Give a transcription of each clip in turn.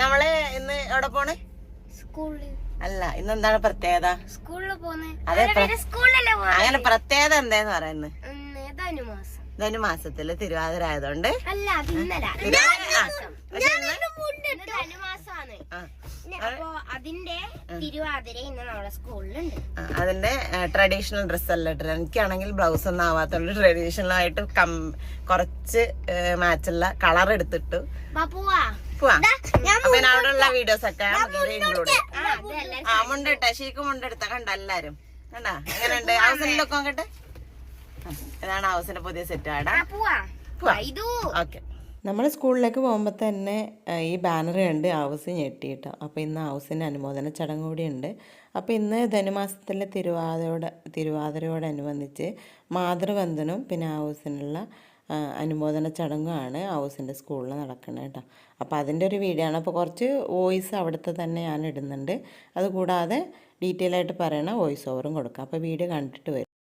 നമ്മൾ ഇന്ന് എവിടെ പോണേ? സ്കൂളിൽ അല്ല ഇന്ന് എന്താണ് പ്രത്യേകത? സ്കൂളിൽ പോന്നെ. അതെ സ്കൂളിലല്ലേ അങ്ങനെ പ്രത്യേകത എന്താന്ന് പറയുന്നത് ധനുമാസം. ധനുമാസത്തിൽ തിരുവാതിര ആയതുകൊണ്ട്. അല്ല അപ്പൊ അതിന്റെ തിരുവാതിര ഇന്ന് നമ്മുടെ സ്കൂളിലുണ്ട്. അതിന്റെ ട്രഡീഷണൽ ഡ്രസ് അല്ല ഇട്ടില്ല എനിക്കാണെങ്കിൽ ബ്ലൗസ് ഒന്നും ആവാത്തോണ്ട് ട്രഡീഷണൽ ആയിട്ട് കുറച്ച് മാച്ചുള്ള കളർ എടുത്തിട്ടു. ബാപ്പുവാ പോവാ അവിടെ ഉള്ള വീഡിയോസ് ഒക്കെ ഇൻക്ലൂഡ് ആ, മുണ്ടെട്ട ഷീക്ക് മുണ്ടെടുത്ത കണ്ട എല്ലാരും? കണ്ട? എങ്ങനെയുണ്ട്? ഹൗസിന്റെ ലുക്ക് നോക്കട്ടെ. ആ, ഇതാണ് ഹൗസിന്റെ പുതിയ സെറ്റ് ആടാ ഓക്കെ. നമ്മൾ സ്കൂളിലേക്ക് പോകുമ്പോൾ തന്നെ ഈ ബാനർ കണ്ട് ഹൗസ് ഞെട്ടിയിട്ട് അപ്പോൾ ഇന്ന് ഹൗസിന്റെ അനുമോദന ചടങ്ങ് കൂടിയുണ്ട്. അപ്പോൾ ഇന്ന് ധനുമാസത്തിലെ തിരുവാതിരയോട് തിരുവാതിരയോടനുബന്ധിച്ച് മാതൃബന്ധനും പിന്നെ ഹൗസിനുള്ള അനുമോദന ചടങ്ങുമാണ് ഹൗസിന്റെ സ്കൂളിൽ നടക്കുന്നത് കേട്ടോ. അപ്പോൾ അതിന്റെ ഒരു വീഡിയോ ആണ്. അപ്പോൾ കുറച്ച് വോയിസ് അവിടുത്തെ തന്നെ ഞാൻ ഇടുന്നുണ്ട്. അതുകൂടാതെ ഡീറ്റെയിൽ ആയിട്ട് പറയണ വോയിസ് ഓവറും കൊടുക്കാം. അപ്പോൾ വീഡിയോ കണ്ടിട്ട് വരും.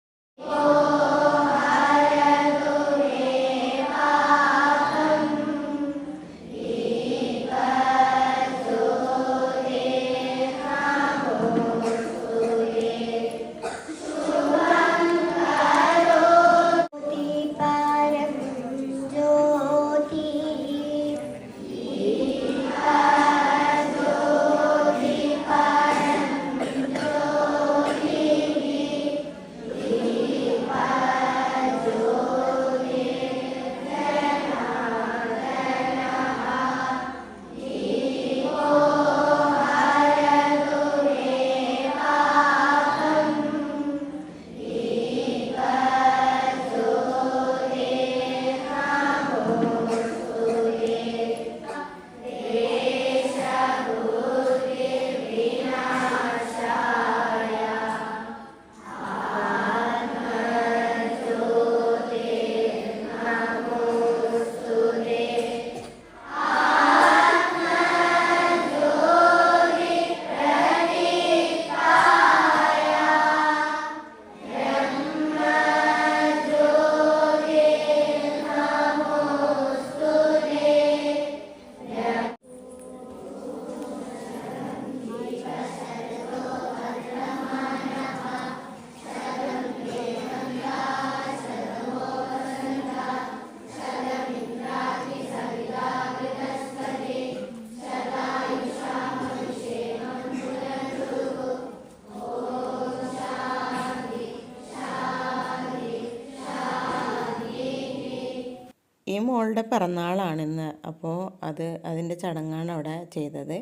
ഈ മോളുടെ പിറന്നാളാണിന്ന്. അപ്പോൾ അത് അതിന്റെ ചടങ്ങാണ് അവിടെ ചെയ്തത്.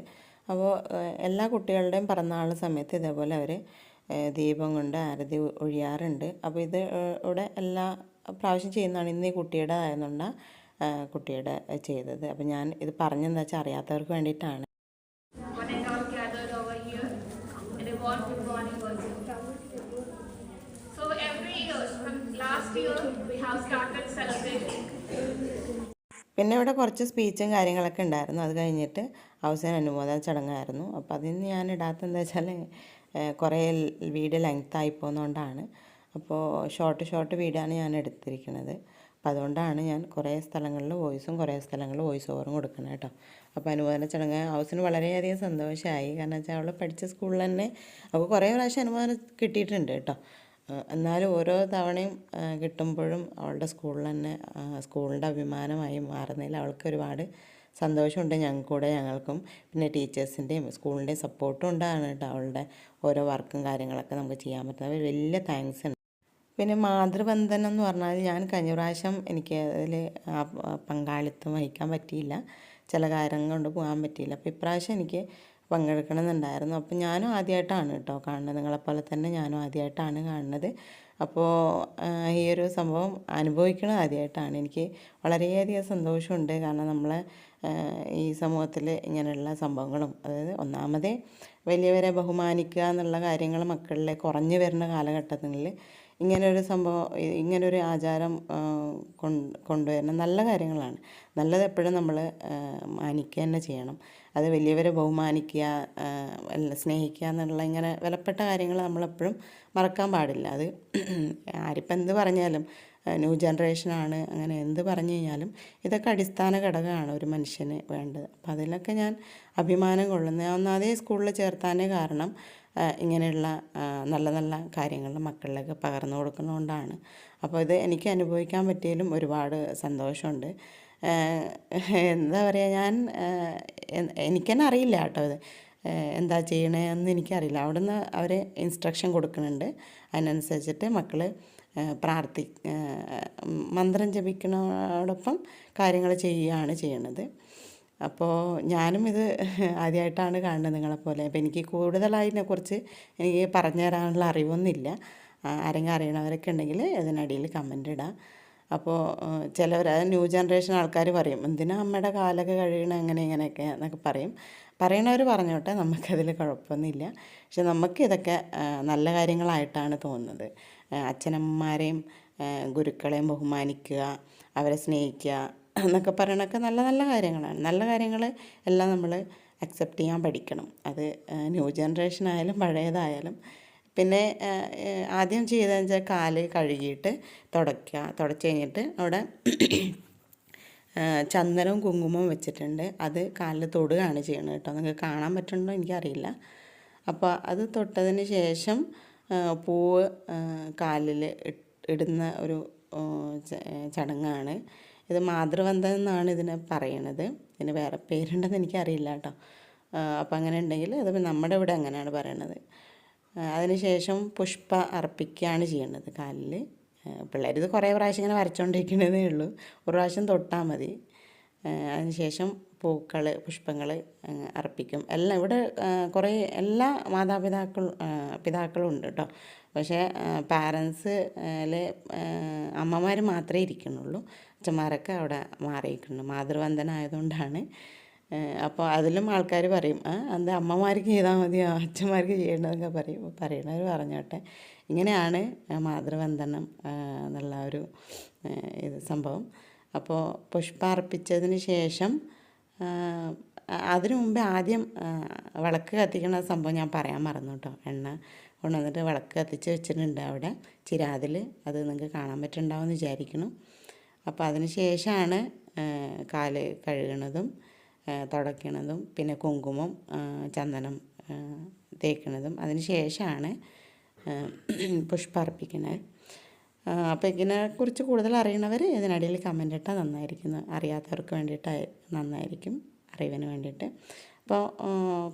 അപ്പോൾ എല്ലാ കുട്ടികളുടെയും പിറന്നാൾ സമയത്ത് ഇതേപോലെ അവർ ദീപം കൊണ്ട് ആരതി ഒഴിയാറുണ്ട്. അപ്പോൾ ഇത് ഇവിടെ എല്ലാ പ്രാവശ്യം ചെയ്യുന്നതാണ് ഇന്ന് ഈ കുട്ടിയുടെ ആയതുകൊണ്ടാണ് കുട്ടിയുടെ ചെയ്തത്. അപ്പോൾ ഞാൻ ഇത് പറഞ്ഞെന്താ വെച്ചാൽ അറിയാത്തവർക്ക് വേണ്ടിയിട്ടാണ്. പിന്നെ ഇവിടെ കുറച്ച് സ്പീച്ചും കാര്യങ്ങളൊക്കെ ഉണ്ടായിരുന്നു. അത് കഴിഞ്ഞിട്ട് അവസാന അനുമോദന ചടങ്ങായിരുന്നു. അപ്പോൾ അതിന് ഞാൻ ഇടാത്ത എന്താ വെച്ചാൽ കുറേ ലെങ്ത് ആയി പോകുന്നതുകൊണ്ടാണ് അപ്പോൾ ഷോർട്ട് ഷോർട്ട് വീഡിയോ ആണ് ഞാൻ എടുത്തിരിക്കുന്നത് അപ്പോൾ അതുകൊണ്ടാണ് ഞാൻ കുറേ സ്ഥലങ്ങളിൽ വോയിസും കുറേ സ്ഥലങ്ങളിൽ വോയിസ് ഓവറും കൊടുക്കുന്നത് കേട്ടോ. അപ്പോൾ അനുമോദന ചടങ്ങ് ഹൗസിന് വളരെയധികം സന്തോഷമായി കാരണം വെച്ചാൽ അവൾ പഠിച്ച സ്കൂളിൽ തന്നെ അപ്പോൾ കുറേ പ്രാവശ്യം അനുമോദനം കിട്ടിയിട്ടുണ്ട് കേട്ടോ. എന്നാലും ഓരോ തവണയും കിട്ടുമ്പോഴും അവളുടെ സ്കൂളിൽ തന്നെ സ്കൂളിന്റെ അഭിമാനമായി മാറുന്നതിൽ അവൾക്ക് ഒരുപാട് സന്തോഷമുണ്ട് ഞങ്ങൾക്ക് കൂടെ ഞങ്ങൾക്കും. പിന്നെ ടീച്ചേഴ്സിന്റെയും സ്കൂളിന്റെയും സപ്പോർട്ടും ഉണ്ടാണ് കേട്ടോ അവളുടെ ഓരോ വർക്കും കാര്യങ്ങളൊക്കെ നമുക്ക് ചെയ്യാൻ പറ്റുന്നത്. വലിയ താങ്ക്സ് ഉണ്ട്. പിന്നെ മാതൃബന്ധനം എന്ന് പറഞ്ഞാൽ ഞാൻ കഴിഞ്ഞ പ്രാവശ്യം എനിക്ക് അതിൽ പങ്കാളിത്തം വഹിക്കാൻ പറ്റിയില്ല. ചില കാര്യങ്ങൾ കൊണ്ട് പോകാൻ പറ്റിയില്ല. അപ്പോൾ ഇപ്രാവശ്യം എനിക്ക് പങ്കെടുക്കണമെന്നുണ്ടായിരുന്നു. അപ്പോൾ ഞാനും ആദ്യമായിട്ടാണ് കേട്ടോ കാണുന്നത്. നിങ്ങളെപ്പോലെ തന്നെ ഞാനും ആദ്യമായിട്ടാണ് കാണുന്നത്. അപ്പോൾ ഈ ഒരു സംഭവം അനുഭവിക്കണത് ആദ്യമായിട്ടാണ്. എനിക്ക് വളരെയധികം സന്തോഷമുണ്ട്. കാരണം നമ്മൾ ഈ സമൂഹത്തിൽ ഇങ്ങനെയുള്ള സംഭവങ്ങളും അതായത് ഒന്നാമതേ വലിയവരെ ബഹുമാനിക്കുക എന്നുള്ള കാര്യങ്ങൾ മക്കളിലെ കുറഞ്ഞു വരുന്ന കാലഘട്ടങ്ങളിൽ ഇങ്ങനൊരു സംഭവം ഇങ്ങനൊരു ആചാരം കൊണ്ടുവരുന്ന നല്ല കാര്യങ്ങളാണ്. നല്ലത് എപ്പോഴും നമ്മൾ മാനിക്കുക തന്നെ ചെയ്യണം. അത് വലിയവരെ ബഹുമാനിക്കുക സ്നേഹിക്കുക എന്നുള്ള ഇങ്ങനെ വിലപ്പെട്ട കാര്യങ്ങൾ നമ്മളെപ്പോഴും മറക്കാൻ പാടില്ല. അത് ആരിപ്പം എന്ത് പറഞ്ഞാലും ന്യൂ ജനറേഷനാണ് അങ്ങനെ എന്ത് പറഞ്ഞു കഴിഞ്ഞാലും ഇതൊക്കെ അടിസ്ഥാന ഘടകമാണ് ഒരു മനുഷ്യന് വേണ്ടത്. അപ്പോൾ അതിലൊക്കെ ഞാൻ അഭിമാനം കൊള്ളുന്നത് ഞാൻ ഒന്നാതെ സ്കൂളിൽ ചേർത്താനേ കാരണം ഇങ്ങനെയുള്ള നല്ല നല്ല കാര്യങ്ങൾ മക്കളിലേക്ക് പകർന്നു കൊടുക്കുന്നതുകൊണ്ടാണ്. അപ്പോൾ ഇത് എനിക്ക് അനുഭവിക്കാൻ പറ്റിയതിലും ഒരുപാട് സന്തോഷമുണ്ട്. എന്താ പറയുക ഞാൻ എനിക്കെന്നെ അറിയില്ല കേട്ടോ ഇത്. എന്താ ചെയ്യണതെന്ന് എനിക്കറിയില്ല. അവിടുന്ന് അവർ ഇൻസ്ട്രക്ഷൻ കൊടുക്കുന്നുണ്ട്. അതിനനുസരിച്ചിട്ട് മക്കൾ പ്രാർത്ഥി മന്ത്രം ജപിക്കുന്നതോടൊപ്പം കാര്യങ്ങൾ ചെയ്യുകയാണ് ചെയ്യണത്. അപ്പോൾ ഞാനും ഇത് ആദ്യമായിട്ടാണ് കാണുന്നത് നിങ്ങളെപ്പോലെ. അപ്പോൾ എനിക്ക് കൂടുതലായി ഇതിനെക്കുറിച്ച് എനിക്ക് പറഞ്ഞു തരാനുള്ള അറിവൊന്നുമില്ല ആരെങ്കിലും അറിയണവരൊക്കെ ഉണ്ടെങ്കിൽ ഇതിനടിയിൽ കമന്റ് ഇടാം. അപ്പോൾ ചിലവർ ന്യൂ ജനറേഷൻ ആൾക്കാർ പറയും എന്തിനാ അമ്മയുടെ കാലൊക്കെ കഴിയണം? അങ്ങനെ ഇങ്ങനെയൊക്കെ എന്നൊക്കെ പറയും. പറയണവർ പറഞ്ഞോട്ടെ നമുക്കതിൽ കുഴപ്പമൊന്നുമില്ല. പക്ഷെ നമുക്ക് ഇതൊക്കെ നല്ല കാര്യങ്ങളായിട്ടാണ് തോന്നുന്നത്. അച്ഛനമ്മമാരെയും ഗുരുക്കളെയും ബഹുമാനിക്കുക അവരെ സ്നേഹിക്കുക എന്നൊക്കെ പറയണതൊക്കെ നല്ല നല്ല കാര്യങ്ങളാണ്. നല്ല കാര്യങ്ങൾ എല്ലാം നമ്മൾ അക്സെപ്റ്റ് ചെയ്യാൻ പഠിക്കണം. അത് ന്യൂ ജനറേഷൻ ആയാലും പഴയതായാലും. പിന്നെ ആദ്യം ചെയ്തതെന്ന് വെച്ചാൽ കാൽ കഴുകിയിട്ട് തുടയ്ക്കുക തുടച്ച് കഴിഞ്ഞിട്ട് അവിടെ ചന്ദനവും കുങ്കുമവും വെച്ചിട്ടുണ്ട്. അത് കാലിൽ തൊടുകയാണ് ചെയ്യണത് കേട്ടോ. നിങ്ങൾക്ക് കാണാൻ പറ്റുന്നുണ്ടോ എനിക്കറിയില്ല. അപ്പോൾ അത് തൊട്ടതിന് ശേഷം പൂവ് കാലിൽ ഇടുന്ന ഒരു ചടങ്ങാണ്. ഇത് മാതൃവന്ദനം എന്നാണ് ഇതിനെ പറയണത്. ഇതിന് വേറെ പേരുണ്ടെന്ന് എനിക്കറിയില്ല കേട്ടോ. അപ്പോൾ അങ്ങനെ ഉണ്ടെങ്കിൽ അത് നമ്മുടെ ഇവിടെ അങ്ങനെയാണ് പറയണത്. അതിനുശേഷം പുഷ്പ അർപ്പിക്കുകയാണ് ചെയ്യുന്നത് കാലിൽ. പിള്ളേരിത് കുറേ പ്രാവശ്യം ഇങ്ങനെ വരച്ചുകൊണ്ടിരിക്കണതേ ഉള്ളൂ. ഒരു പ്രാവശ്യം തൊട്ടാൽ മതി. അതിനുശേഷം പൂക്കൾ പുഷ്പങ്ങൾ അർപ്പിക്കും. എല്ലാം ഇവിടെ കുറേ എല്ലാ മാതാപിതാക്കൾ പിതാക്കളും ഉണ്ട് കേട്ടോ. പക്ഷേ പാരൻസ് അമ്മമാർ മാത്രമേ ഇരിക്കുന്നുള്ളൂ. അച്ഛന്മാരൊക്കെ അവിടെ മാറിയിരിക്കുന്നു മാതൃവന്ദനം ആയതുകൊണ്ടാണ് അപ്പോൾ അതിലും ആൾക്കാർ പറയും അത് അമ്മമാർക്ക് ചെയ്താൽ മതിയോ? അച്ഛന്മാർക്ക് ചെയ്യേണ്ടതൊക്കെ പറയും. പറയണവർ പറഞ്ഞോട്ടെ. ഇങ്ങനെയാണ് മാതൃവന്ദനം എന്നുള്ള ഒരു ഇത് സംഭവം. അപ്പോൾ പുഷ്പാർപ്പിച്ചതിന് ശേഷം അതിനു മുമ്പേ ആദ്യം വിളക്ക് കത്തിക്കുന്ന സംഭവം ഞാൻ പറയാൻ മറന്നു കേട്ടോ എണ്ണ കൊണ്ടുവന്നിട്ട് വിളക്ക് കത്തിച്ച് വെച്ചിട്ടുണ്ട് അവിടെ ചിരാതിൽ അത് നിങ്ങൾക്ക് കാണാൻ പറ്റുന്നുണ്ടാവും എന്ന് വിചാരിക്കുന്നു. അപ്പോൾ അതിന് ശേഷമാണ് കാൽ കഴുകണതും. തുടയ്ക്കണതും പിന്നെ കുങ്കുമം ചന്ദനം തേക്കണതും. അതിന് ശേഷമാണ് പുഷ്പാർപ്പിക്കുന്നത് അപ്പോൾ ഇതിനെക്കുറിച്ച് കൂടുതൽ അറിയണവർ ഇതിനിടയിൽ കമന്റ് ഇട്ടാൽ നന്നായിരിക്കും. അറിയാത്തവർക്ക് വേണ്ടിയിട്ട് നന്നായിരിക്കും. അറിവിന് വേണ്ടിയിട്ട്. അപ്പോൾ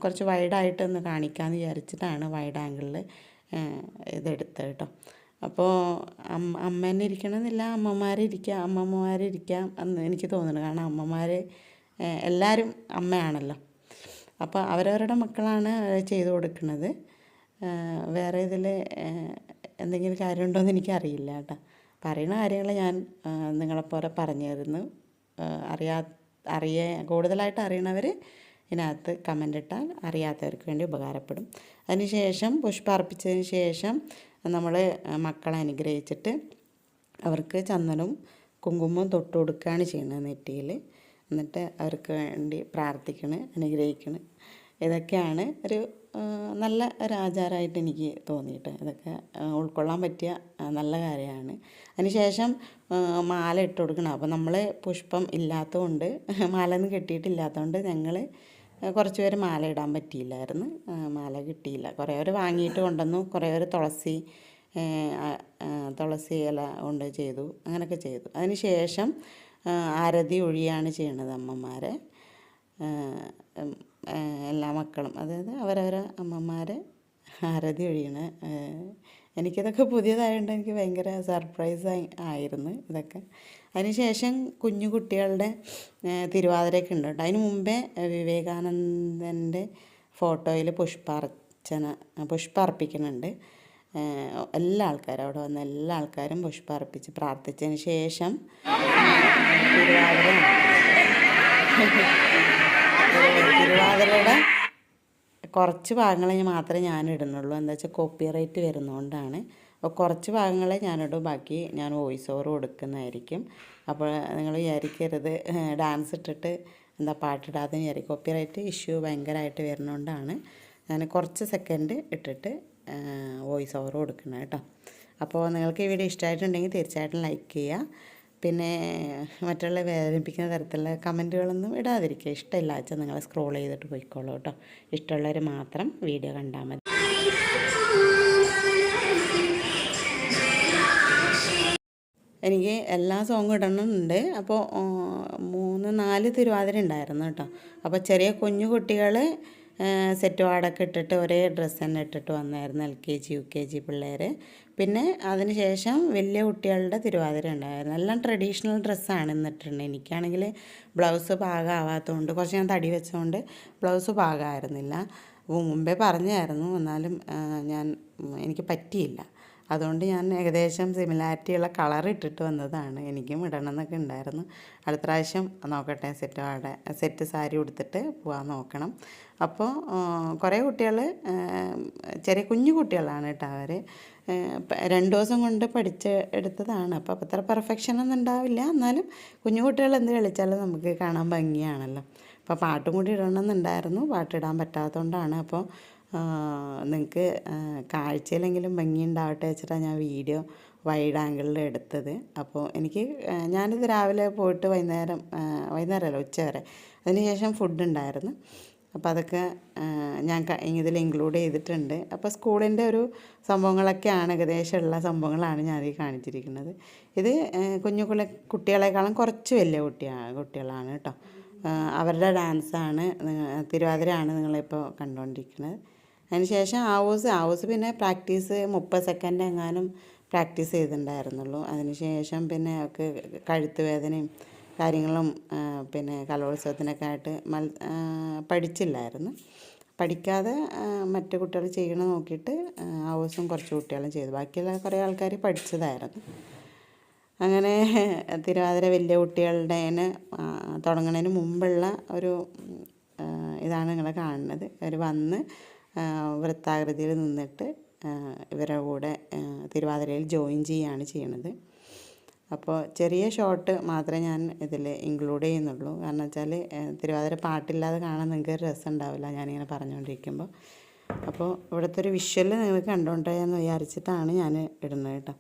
കുറച്ച് വൈഡായിട്ട് ഒന്ന് കാണിക്കാമെന്ന് വിചാരിച്ചിട്ടാണ് വൈഡ് ആംഗിളിൽ ഇതെടുത്തത് കേട്ടോ അപ്പോൾ അമ്മ അമ്മേനെ ഇരിക്കണമെന്നില്ല അമ്മമാരിരിക്കാം. അമ്മമ്മമാരിരിക്കാം എന്ന് എനിക്ക് തോന്നുന്നു. കാരണം അമ്മമാർ എല്ലാവരും അമ്മയാണല്ലോ. അപ്പോൾ അവരവരുടെ മക്കളാണ് ചെയ്തു കൊടുക്കുന്നത്. വേറെ ഇതിൽ എന്തെങ്കിലും കാര്യമുണ്ടോ എന്ന് എനിക്കറിയില്ല കേട്ടോ. പറയുന്ന കാര്യങ്ങൾ ഞാൻ നിങ്ങളെപ്പോലെ പറഞ്ഞു തരുന്നു. അറിയാ അറിയ കൂടുതലായിട്ട് അറിയണവർ ഇതിനകത്ത് കമന്റ് ഇട്ടാൽ അറിയാത്തവർക്ക് വേണ്ടി ഉപകാരപ്പെടും. അതിനുശേഷം പുഷ്പാർപ്പിച്ചതിന് ശേഷം നമ്മൾ മക്കളെ അനുഗ്രഹിച്ചിട്ട് അവർക്ക് ചന്ദനവും കുങ്കുമവും തൊട്ട് കൊടുക്കുകയാണ് ചെയ്യുന്നത് നെറ്റിയിൽ എന്നിട്ട് അവർക്ക് വേണ്ടി പ്രാർത്ഥിക്കണ് അനുഗ്രഹിക്കണ്. ഇതൊക്കെയാണ് ഒരു നല്ല ഒരു ആചാരമായിട്ട് എനിക്ക് തോന്നിയിട്ട് ഇതൊക്കെ ഉൾക്കൊള്ളാൻ പറ്റിയ നല്ല കാര്യമാണ്. അതിനുശേഷം മാല ഇട്ട് കൊടുക്കണം. അപ്പോൾ നമ്മൾ പുഷ്പം ഇല്ലാത്തതുകൊണ്ട് മാല ഒന്നും കെട്ടിയിട്ടില്ലാത്തതുകൊണ്ട് ഞങ്ങൾ കുറച്ച് പേര് മാല ഇടാൻ പറ്റിയില്ലായിരുന്നു. മാല കിട്ടിയില്ല. കുറേ പേര് വാങ്ങിയിട്ട് കൊണ്ടുവന്നു. കുറേ പേര് തുളസി തുളസി ഇല കൊണ്ട് ചെയ്തു. അങ്ങനെയൊക്കെ ചെയ്തു. അതിന് ശേഷം ആരതി ഒഴിയാണ് ചെയ്യണത് അമ്മമാരെ. എല്ലാ മക്കളും അതായത് അവരവരെ അമ്മമാരെ ആരതി ഒഴിയണ. എനിക്കിതൊക്കെ പുതിയതായതുകൊണ്ട് എനിക്ക് ഭയങ്കര സർപ്രൈസ് ആയിരുന്നു ഇതൊക്കെ. അതിനുശേഷം കുഞ്ഞു കുട്ടികളുടെ തിരുവാതിരയൊക്കെ ഉണ്ട് കേട്ടോ. അതിന് മുമ്പേ വിവേകാനന്ദന്റെ ഫോട്ടോയിൽ പുഷ്പാർച്ചന പുഷ്പാർപ്പിക്കുന്നുണ്ട് ആ, എല്ലാ ആൾക്കാരും അവിടെ വന്ന എല്ലാ ആൾക്കാരും പുഷ്പ അർപ്പിച്ച് പ്രാർത്ഥിച്ചതിന് ശേഷം തിരുവാതിര തിരുവാതിരയുടെ കുറച്ച് ഭാഗങ്ങളെ മാത്രമേ ഞാൻ ഇടുന്നുള്ളൂ. എന്താ വെച്ചാൽ കോപ്പി റൈറ്റ് വരുന്നതുകൊണ്ടാണ് അപ്പോൾ കുറച്ച് ഭാഗങ്ങളെ ഞാനിടും. ബാക്കി ഞാൻ വോയിസ് ഓവർ കൊടുക്കുന്നതായിരിക്കും. അപ്പോൾ നിങ്ങൾ വിചാരിക്കരുത്. ഡാൻസ് ഇട്ടിട്ട് എന്താ പാട്ടിടാതെ വിചാരിക്കും. കോപ്പി റൈറ്റ് ഇഷ്യൂ ഭയങ്കരമായിട്ട് വരുന്നതുകൊണ്ടാണ് ഞാൻ കുറച്ച് സെക്കൻഡ് ഇട്ടിട്ട് വോയിസ് ഓവർ കൊടുക്കുന്നത് കേട്ടോ. അപ്പോൾ നിങ്ങൾക്ക് ഈ വീഡിയോ ഇഷ്ടമായിട്ടുണ്ടെങ്കിൽ തീർച്ചയായിട്ടും ലൈക്ക് ചെയ്യുക. പിന്നെ മറ്റുള്ള വേദനിപ്പിക്കുന്ന തരത്തിലുള്ള കമന്റുകളൊന്നും ഇടാതിരിക്കുക. ഇഷ്ടമില്ല വെച്ചാൽ നിങ്ങൾ സ്ക്രോൾ ചെയ്തിട്ട് പോയിക്കോളൂ കേട്ടോ. ഇഷ്ടമുള്ളവർ മാത്രം വീഡിയോ കണ്ടാൽ മതി. എനിക്ക് എല്ലാ സോങ്ങും ഇടണമെന്നുണ്ട് അപ്പോൾ മൂന്ന് നാല് തിരുവാതിര ഉണ്ടായിരുന്നു കേട്ടോ. അപ്പോൾ ചെറിയ കുഞ്ഞു കുട്ടികൾ സെറ്റ് വാടൊക്കെ ഇട്ടിട്ട് ഒരേ ഡ്രസ്സ് തന്നെ ഇട്ടിട്ട് വന്നായിരുന്നു L K G U K G പിള്ളേർ പിന്നെ അതിനുശേഷം വലിയ കുട്ടികളുടെ തിരുവാതിര ഉണ്ടായിരുന്നു. എല്ലാം ട്രഡീഷണൽ ഡ്രസ്സാണ് ഇന്നിട്ടുണ്ട്. എനിക്കാണെങ്കിൽ ബ്ലൗസ് പാകമാവാത്തതുകൊണ്ട് കുറച്ച് ഞാൻ തടി വെച്ചതുകൊണ്ട് ബ്ലൗസ് പാകമായിരുന്നില്ല മുമ്പേ പറഞ്ഞായിരുന്നു. എന്നാലും ഞാൻ എനിക്ക് പറ്റിയില്ല. അതുകൊണ്ട് ഞാൻ ഏകദേശം സിമിലാരിറ്റിയുള്ള കളർ ഇട്ടിട്ട് വന്നതാണ്. എനിക്കും ഇടണം എന്നൊക്കെ ഉണ്ടായിരുന്നു. അടുത്ത പ്രാവശ്യം നോക്കട്ടെ സെറ്റ് അവിടെ സെറ്റ് സാരി ഉടുത്തിട്ട് പോകാൻ നോക്കണം. അപ്പോൾ കുറേ കുട്ടികൾ ചെറിയ കുഞ്ഞു കുട്ടികളാണ് കേട്ടോ അവർ രണ്ട് ദിവസം കൊണ്ട് പഠിച്ച് എടുത്തതാണ്. അപ്പോൾ അത്ര പെർഫെക്ഷൻ ഒന്നും ഉണ്ടാവില്ല. എന്നാലും കുഞ്ഞു കുട്ടികൾ എന്ത് കളിച്ചാലും നമുക്ക് കാണാൻ ഭംഗിയാണല്ലോ. അപ്പോൾ പാട്ടും കൂടി ഇടണമെന്നുണ്ടായിരുന്നു. പാട്ടിടാൻ പറ്റാത്തതുകൊണ്ടാണ്. അപ്പോൾ നിങ്ങൾക്ക് കാഴ്ചയിലെങ്കിലും ഭംഗി ഉണ്ടാവട്ടെ വെച്ചിട്ടാണ് ഞാൻ വീഡിയോ വൈഡ് ആംഗിളിൽ എടുത്തത്. അപ്പോൾ എനിക്ക് ഞാനിത് രാവിലെ പോയിട്ട് വൈകുന്നേരം വൈകുന്നേരമല്ല ഉച്ച വരെ. അതിനുശേഷം ഫുഡ് ഉണ്ടായിരുന്നു. അപ്പോൾ അതൊക്കെ ഞാൻ ഇതിൽ ഇൻക്ലൂഡ് ചെയ്തിട്ടുണ്ട്. അപ്പോൾ സ്കൂളിന്റെ ഒരു സംഭവങ്ങളൊക്കെയാണ് ഏകദേശമുള്ള സംഭവങ്ങളാണ് ഞാൻ ഈ കാണിച്ചിരിക്കുന്നത്. ഇത് കുഞ്ഞു കുളി കുട്ടികളെക്കാളും കുറച്ച് വലിയ കുട്ടിയാ കുട്ടികളാണ് കേട്ടോ. അവരുടെ ഡാൻസാണ് തിരുവാതിരയാണ് നിങ്ങളിപ്പോൾ കണ്ടുകൊണ്ടിരിക്കുന്നത്. അതിനുശേഷം ആവൂസ് ആവൂസ് പിന്നെ പ്രാക്ടീസ് മുപ്പത് സെക്കൻഡ് എങ്ങാനും പ്രാക്ടീസ് ചെയ്തിട്ടുണ്ടായിരുന്നുള്ളൂ. അതിനുശേഷം പിന്നെ ഒക്കെ കഴുത്ത് വേദനയും കാര്യങ്ങളും പിന്നെ കലോത്സവത്തിനൊക്കെ ആയിട്ട് മൽ പഠിച്ചില്ലായിരുന്നു. പഠിക്കാതെ മറ്റു കുട്ടികൾ ചെയ്യണ നോക്കിയിട്ട് ആ, ദിവസം കുറച്ച് കുട്ടികളും ചെയ്തു. ബാക്കിയുള്ള കുറേ ആൾക്കാർ പഠിച്ചതായിരുന്നു. അങ്ങനെ തിരുവാതിര വലിയ കുട്ടികളുടെ തുടങ്ങുന്നതിന് മുമ്പുള്ള ഒരു ഇതാണ് നിങ്ങൾ കാണുന്നത്. അവർ വന്ന് വൃത്താകൃതിയിൽ നിന്നിട്ട് ഇവരുടെ കൂടെ തിരുവാതിരയിൽ ജോയിൻ ചെയ്യുകയാണ് ചെയ്യണത്. അപ്പോൾ ചെറിയ ഷോട്ട് മാത്രമേ ഞാൻ ഇതിൽ ഇൻക്ലൂഡ് ചെയ്യുന്നുള്ളൂ. കാരണം വെച്ചാൽ തിരുവാതിര പാട്ടില്ലാതെ കാണാൻ നിങ്ങൾക്ക് രസം ഉണ്ടാവില്ല ഞാനിങ്ങനെ പറഞ്ഞുകൊണ്ടിരിക്കുമ്പോൾ അപ്പോൾ ഇവിടുത്തെ ഒരു വിഷ്വൽ നിങ്ങൾക്ക് കണ്ടുകൊണ്ടേന്ന് വിചാരിച്ചിട്ടാണ് ഞാൻ ഇടുന്നത് കേട്ടോ.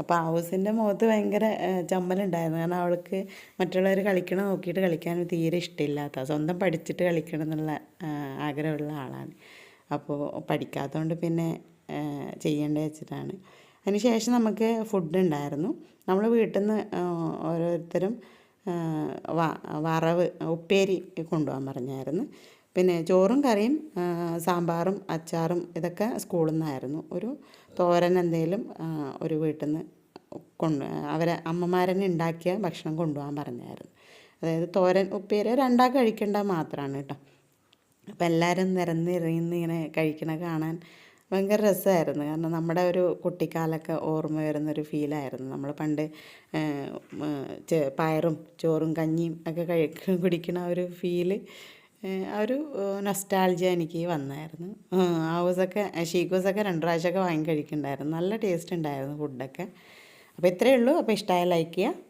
അപ്പോൾ ഹൗസിന്റെ മുഖത്ത് ഭയങ്കര ചമ്മലുണ്ടായിരുന്നു. കാരണം അവൾക്ക് മറ്റുള്ളവർ കളിക്കണം നോക്കിയിട്ട് കളിക്കാൻ തീരെ ഇഷ്ടമില്ലാത്ത സ്വന്തം പഠിച്ചിട്ട് കളിക്കണം എന്നുള്ള ആഗ്രഹമുള്ള ആളാണ്. അപ്പോൾ പഠിക്കാത്തതുകൊണ്ട് പിന്നെ ചെയ്യേണ്ട ചെയ്യേണ്ടത് വെച്ചിട്ടാണ്. അതിനുശേഷം നമുക്ക് ഫുഡ് ഉണ്ടായിരുന്നു. നമ്മൾ വീട്ടിൽ നിന്ന് ഓരോരുത്തരും വറവ് ഉപ്പേരി കൊണ്ടുപോകാൻ പറഞ്ഞായിരുന്നു. പിന്നെ ചോറും കറിയും സാമ്പാറും അച്ചാറും ഇതൊക്കെ സ്കൂളിൽ നിന്നായിരുന്നു ഒരു തോരൻ എന്തെങ്കിലും ഒരു വീട്ടിൽ നിന്ന് കൊണ്ട് അവരെ അമ്മമാരനെ ഉണ്ടാക്കിയ ഭക്ഷണം കൊണ്ടുപോകാൻ പറഞ്ഞായിരുന്നു. അതായത് തോരൻ ഉപ്പേരി രണ്ടാൾ കഴിക്കേണ്ട മാത്രമാണ് കേട്ടോ. അപ്പം എല്ലാവരും നിരന്നിറങ്ങി ഇങ്ങനെ കഴിക്കണ കാണാൻ ഭയങ്കര രസമായിരുന്നു. കാരണം നമ്മുടെ ഒരു കുട്ടിക്കാലൊക്കെ ഓർമ്മ വരുന്നൊരു ഫീലായിരുന്നു. നമ്മൾ പണ്ട് പയറും ചോറും കഞ്ഞിയും ഒക്കെ കഴിക്ക കുടിക്കുന്ന ആ ഒരു ഫീൽ ആ ഒരു നൊസ്റ്റാൾജിയ എനിക്ക് വന്നായിരുന്നു. ഹൗസൊക്കെ ഷീക്കോസൊക്കെ രണ്ട് പ്രാവശ്യമൊക്കെ വാങ്ങി കഴിക്കുന്നുണ്ടായിരുന്നു നല്ല ടേസ്റ്റ് ഉണ്ടായിരുന്നു ഫുഡൊക്കെ അപ്പോൾ ഇത്രയേ ഉള്ളൂ. അപ്പോൾ ഇഷ്ടമായ ലൈക്ക് ചെയ്യുക.